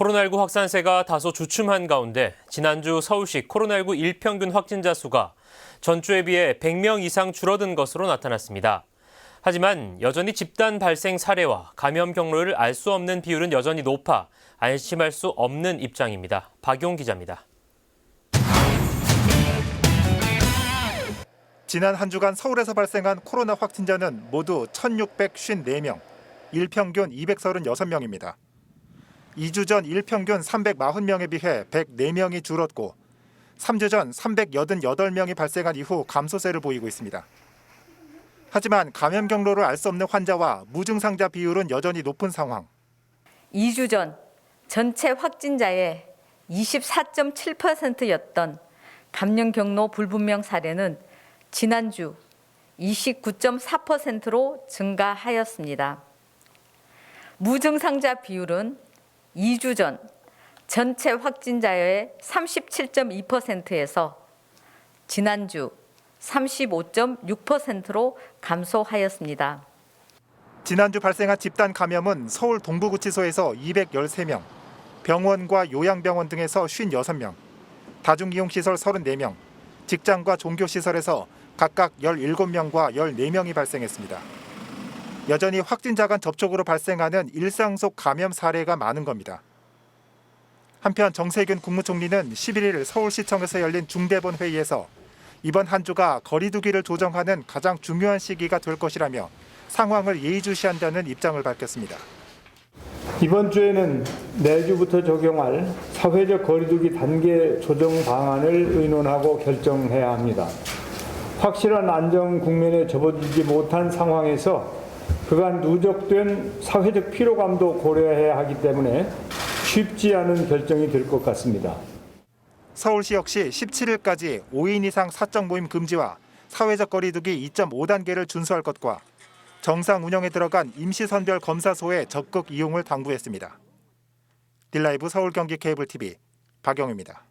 코로나19 확산세가 다소 주춤한 가운데 지난주 서울시 코로나19 일평균 확진자 수가 전주에 비해 100명 이상 줄어든 것으로 나타났습니다. 하지만 여전히 집단 발생 사례와 감염 경로를 알 수 없는 비율은 여전히 높아 안심할 수 없는 입장입니다. 박용 기자입니다. 지난 한 주간 서울에서 발생한 코로나 확진자는 모두 1,654명, 일평균 236명입니다. 2주 전 일평균 340명에 비해 104명이 줄었고 3주 전 388명이 발생한 이후 감소세를 보이고 있습니다. 하지만 감염 경로를 알 수 없는 환자와 무증상자 비율은 여전히 높은 상황. 2주 전 전체 확진자의 24.7%였던 감염 경로 불분명 사례는 지난주 29.4%로 증가하였습니다. 무증상자 비율은 2주 전 전체 확진자의 37.2%에서 지난주 35.6%로 감소하였습니다. 지난주 발생한 집단 감염은 서울 동부구치소에서 213명, 병원과 요양병원 등에서 56명, 다중이용시설 34명, 직장과 종교시설에서 각각 17명과 14명이 발생했습니다. 여전히 확진자 간 접촉으로 발생하는 일상 속 감염 사례가 많은 겁니다. 한편 정세균 국무총리는 11일 서울시청에서 열린 중대본 회의에서 이번 한 주가 거리두기를 조정하는 가장 중요한 시기가 될 것이라며 상황을 예의주시한다는 입장을 밝혔습니다. 이번 주에는 내주부터 적용할 사회적 거리두기 단계 조정 방안을 의논하고 결정해야 합니다. 확실한 안정 국면에 접어들지 못한 상황에서 그간 누적된 사회적 피로감도 고려해야 하기 때문에 쉽지 않은 결정이 될 것 같습니다. 서울시 역시 17일까지 5인 이상 사적 모임 금지와 사회적 거리두기 2.5단계를 준수할 것과 정상 운영에 들어간 임시선별 검사소의 적극 이용을 당부했습니다. 딜라이브 서울 경기 케이블 TV 박영입니다.